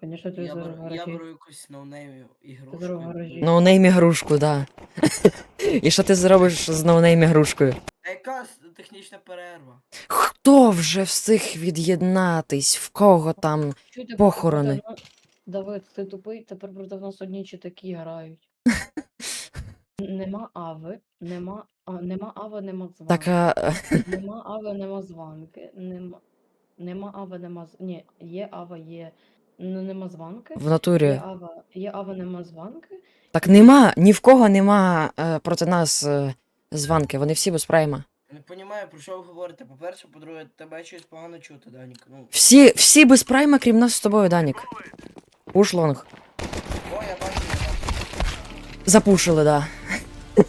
Конечно, ти Я беру, я беру якусь ноунеймів ігрушку. гаражі. Ноунейм ігрушку, да. І що ти зробиш з ноунейм ігрушкою? Яка с- технічна перерва? Хто вже встиг від'єднатись? В кого там? Чуй, ти похорони. Давид, ти тупий, тепер проти нас одні чи такі грають. Нема ави, нема, а, нема ави, нема званки. Так, а, Нема ави, нема званки. Нема, нема ави, нема з... Ні, є ава, є. Ну, нема званки. в Є натурі. ава, є ава, нема званки. Так нема, ні в кого нема е, проти нас е, званки, вони всі без прайма. Не розумію, про що ви говорите. По-перше, по-друге, тебе щось погано чути, Данік. Ну, Всі, всі без прайма, крім нас з тобою, Данік. Пуш лонг. о, я бачу, я бачу. Запушили, да. Скину.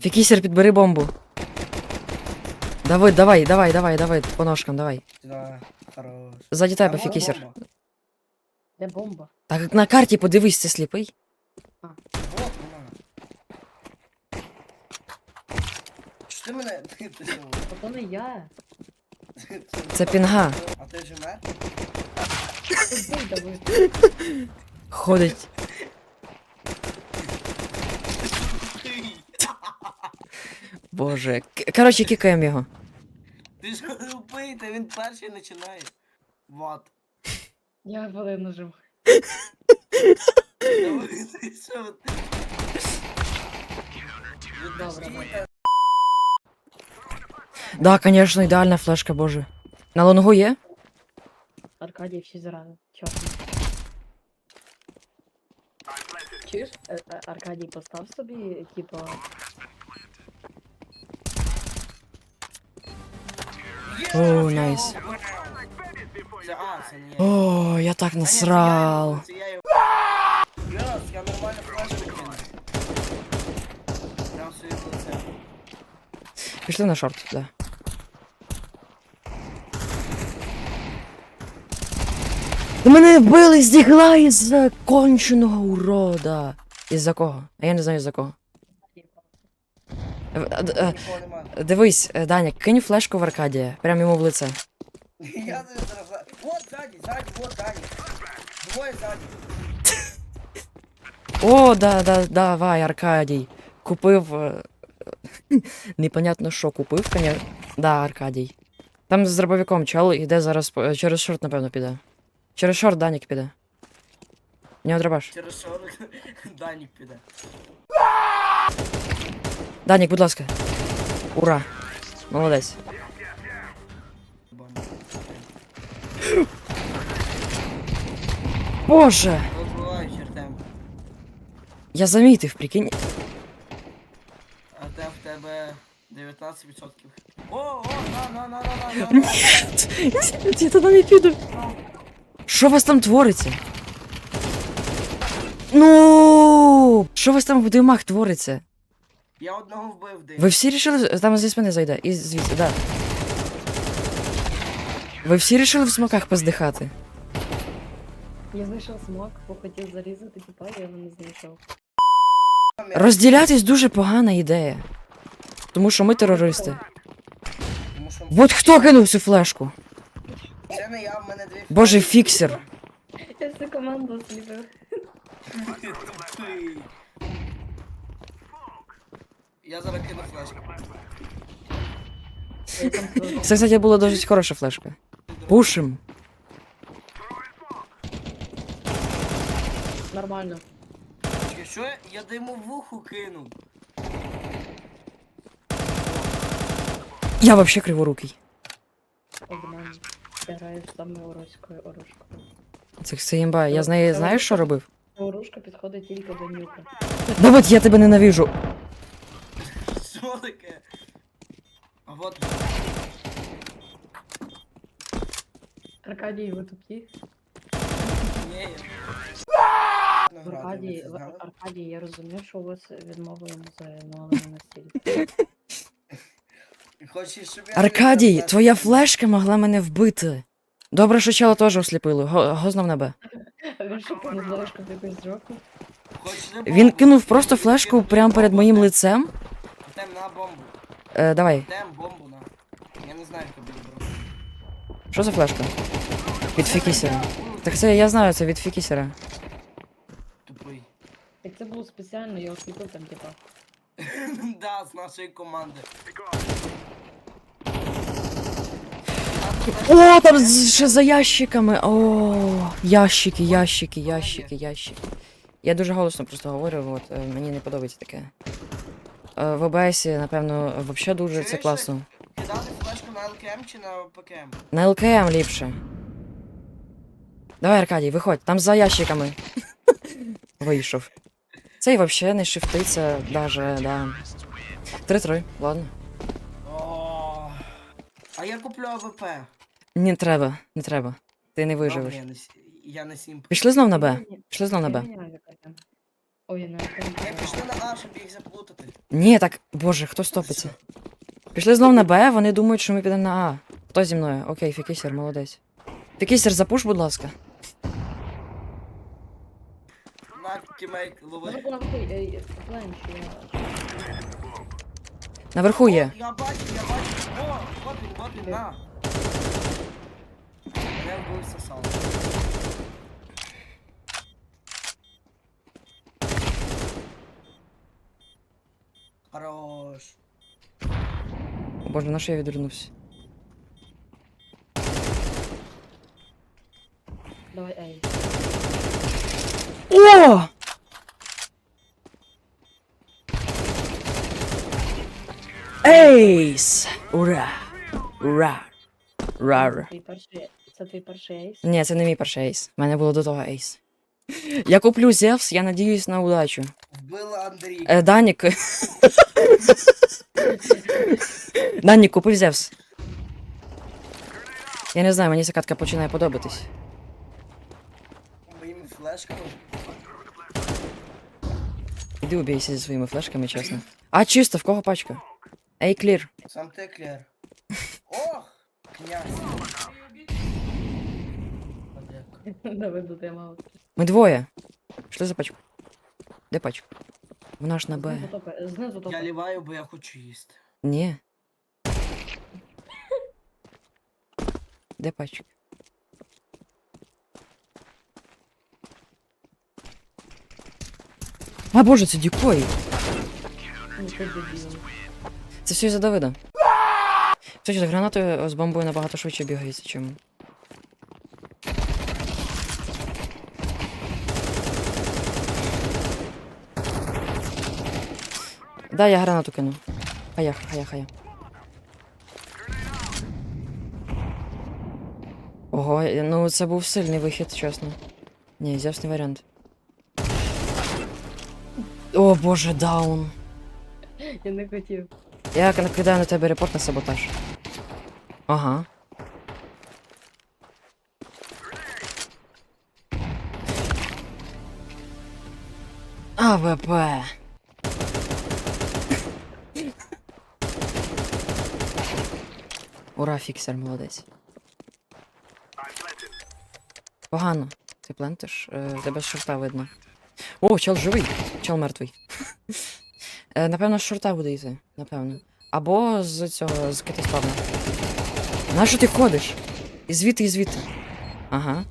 Фікісер, підбери бомбу. Давид, давай, давай, давай, давай, по ножкам, давай. Да, хорош. Ззаді тебе, фікісер. бомба. Де бомба? Так на карті подивись, ти сліпий. Вот вона. Що ти мене? Ти, ти, що? То не я. Це пінга. А ти ж мер? Тупий, Давид. Ходить. Боже. К- Коротше, кікаємо його. Ти ж тупий, та він перший починає. Вот. Я хвилину нажив. Давай, ти що? Добре, Відпустіть, Да, конечно, ідеальна флешка, боже. На лонгу є? Аркадій всі зразу. Чорно. Чуєш? Е, е, Аркадій, постав собі, типа, О, найс. О, я так насрал. я нормально. Пішли на шорт, да. Мене вбили з дігла із-за конченого урода. Із-за кого? А я не знаю за кого. Е, е, е. Дивись, Даня, кинь флешку в Аркадія, прям йому в лице. Я зараз... Вот сзади, сзади, вот сзади. Двоє сзади. О, да, да, давай, Аркадій. Купив. е, Непонятно, що купив, конечно. Да, Аркадій. Там з дробовиком чел іде зараз по- через шорт, напевно, піде. Через шорт Данік піде. У нього дробаш. Через шорик Данік піде. Данік, будь ласка. Ура. Молодець. Боже! Розбиваю чертем. Я замітив, прикинь. А те в тебе 19%. О, о, на, на, на, на, на, на. Я туди не піду. Що у вас там твориться? Ну, що у вас там в димах твориться? Я одного вбив дим. Ви всі рішили, там зі спини зайде, і звідси, да. Ви всі рішили в смоках поздихати? Я знайшов смак, хотів зарізати, типа, я його не знайшов. Розділятись дуже погана ідея. Тому що ми терористи. Тому що От хто кинув цю флешку? це не я, в мене дві Боже, фіксер. Я всю команду тупий. Я зараз кину флешку. Це, кстати, була досить хороша флешка. Пушим. Нормально. Чи Що я, я диму в уху кинув? Я вообще криворукий. Обман. Я граю саме орочкою оружкою. Це це імба. Я з нею знаєш, що робив? Оружка підходить тільки до нюка. Давид, я тебе ненавижу. Що таке? А вот. Аркадій, ви тупі? Ні, Аркадій? Аркадій, я розумію, що у вас відмовили музею, ну але не настільки. Хочеш, щоб я Аркадій, твоя флешка могла мене вбити. Добре, що чела теж осліпили. Го, гознав небе. А він що не знаєш, куди якусь джоку? кинув? Хочеш на Він бомбу? кинув просто флешку прямо перед моїм лицем. Тем на бомбу. Е, давай, Тем бомбу на. Я не знаю, хто буде брати. що за флешка? Під фікісером. Ну, Так це я знаю, це від фікісера. Тупий. Так це було спеціально, я осліпив там типа. Да, з нашої команди. О, там з- ще за ящиками. О, ящики, ящики, ящики, ящики. Я дуже голосно просто говорю, от е, мені не подобається таке. Е, В ОБС, напевно, взагалі дуже це класно. Кидати флешку на ЛКМ чи на ПКМ? На ЛКМ ліпше. Давай, Аркадій, виходь, там за ящиками. Вийшов. Цей взагалі не шифтиться, даже, да. 3-3, ладно. О, А я куплю АВП. Не треба, не треба. Ти не виживеш. Добре, я на с- Я на сім. Пішли знов на Б. Пішли знов на Б. Ой, я не Я пішли на А, щоб їх заплутати. Ні, так, боже, хто стопиться? Пішли знов на Б, вони думають, що ми підемо на А. Хто зі мною? Окей, Фікісер, молодець. Фікісер, запуш, будь ласка. тімейт лови. Наверху, наверху, ей, фленч, я... Наверху є. Я бачу, я бачу. О, от він, от він, на. Я вбив сосал. Хорош. О, Боже, на що я відвернувся? Давай, ей. О! Ейс! Ура! Ура! Ура! твій перший, це твій перший ейс. Ні, це не мій перший ейс. У мене було до того ейс. Я куплю Зевс, я надіюсь на удачу. Вбила Андрій. Е, Данік. Данік, купив Зевс. Я не знаю, мені ця катка починає подобатись. Моїми флешками. Іди убійся зі своїми флешками, чесно. А, чисто, в кого пачка? Ей, клір. Сам ти клер. Ох, князь. Подяка. Давай до тема. Ми двоє. Пішли за пачку. Де пачка? Вона ж на Б. Знизу топи, знизу Я топи. ліваю, бо я хочу їсти. Ні. Де пачка? А боже, це дікої. Це все за Давида. Кстати, гранати з бомбою набагато швидше бігається, чим. Да, я гранату кину. Хая, хая, хая. Ого, ну це був сильний вихід, чесно. Ні, взявсь не варіант. О боже, даун. Я не хотів. Я накидаю на тебе репорт на саботаж. Ага. АВП. Ура, фіксер, молодець. Погано. Ти плентиш? Е, тебе з шорта видно. О, чел живий. Чел мертвий. Е, напевно, з шорта буде йти. Напевно. Або з цього, з китоспавна. На що ти ходиш? І звідти, і звідти. Ага.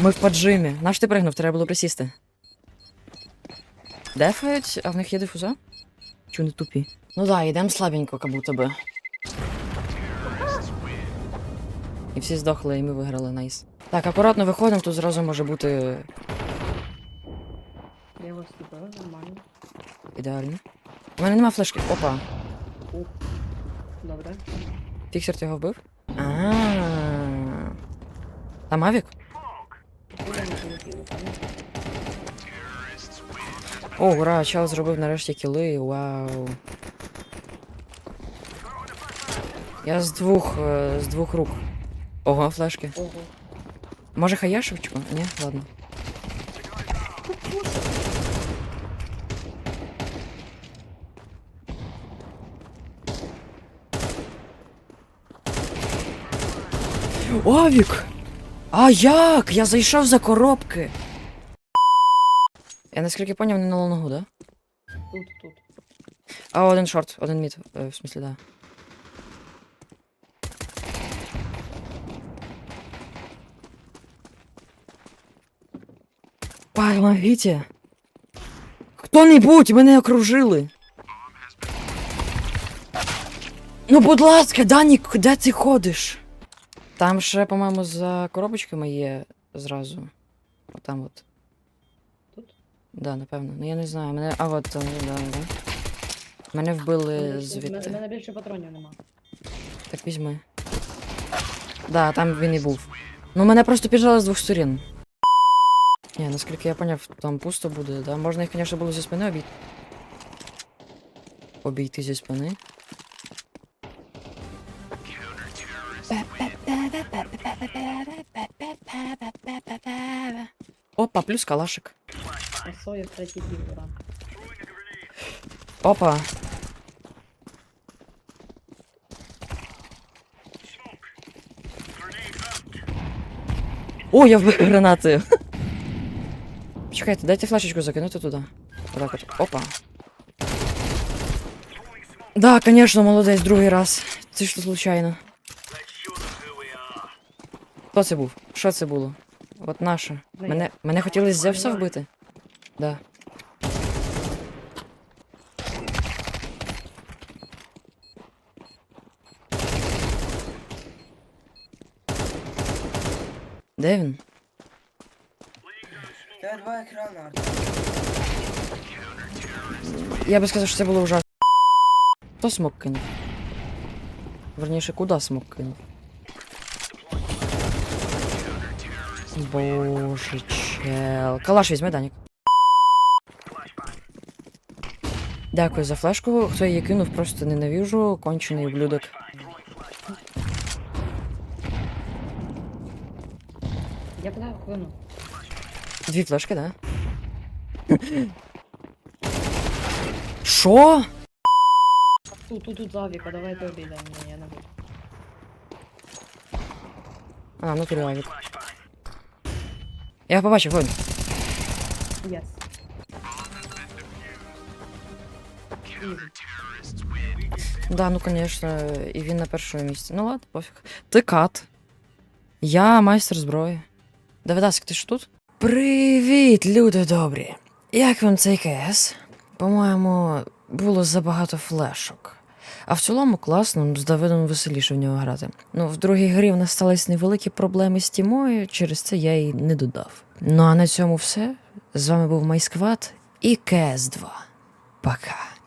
Ми в поджимі. На що ти пригнув? Треба було присісти. Дефають, а в них є дифуза? Чу не тупі? Ну да, йдемо слабенько, как будто би. І всі здохли, і ми виграли, найс. Так, акуратно виходимо, тут зразу може бути Я вас сліпила, нормально. ідеально. У мене нема флешки. Опа. Ух. Добре. Фіксер ти його вбив? А. Там авік? О, ура, чел зробив нарешті кіли, вау. Я з двох, е, з двох рук. Ого, флешки. Ого. Може хаяшечку? Ні, ладно. Авік! А як? Я зайшов за коробки. Я наскільки поняв, не на лонгу, да? Тут, тут. А один шорт, один мід, е, в смысле, да. Помогите. Хто-небудь, мене окружили. Ну, будь ласка, Данік, де ти ходиш? Там ще, по-моєму, за коробочками є зразу. Отам от. Тут? Да, напевно. Ну я не знаю. Мене. А от там, да, да. Мене вбили У мене звідти. мене більше патронів нема. Так візьми. Да, там він і був. Ну, мене просто піджали з двох сторін. Ні, наскільки я поняв, там пусто буде, да? Можна їх, звісно, було зі спини обійти. Обійти зі спини. Опа, плюс калашик. А соя в третій пів ранку. Опа. О, я вбив гранатою. Чекайте, дайте флешечку закинути туди. Отак от. Опа. Да, конечно, молодець, другий раз. Це ж случайно. Хто це був? Що це було? От наше. Мене, мене хотіли Зевса вбити? Да. Де він? Я би сказав, що це було ужасно. Хто смок кинув? Верніше, куди смок кинув? Боже, чел. Калаш візьми, Данік. Дякую за флешку. Хто її кинув, просто ненавижу. Кончений ублюдок. Я куди хвину? Дві флешки, да? Що? Тут, тут, тут завіка, давайте обійдемо. Ні, я не буду. А, ну тут лавік. Я побачив, вон. Ізі. Да, ну конечно, і він на першому місці. Ну ладно, пофіг. Ти кат. Я майстер зброї. Давидасик, ти ж тут? Привіт, люди добрі. Як вам цей КС? По-моєму, було забагато флешок. А в цілому класно, з Давидом веселіше в нього грати. Ну, в другій грі в нас стались невеликі проблеми з тімою, через це я її не додав. Ну а на цьому все. З вами був Майсквад і КС 2. Пока.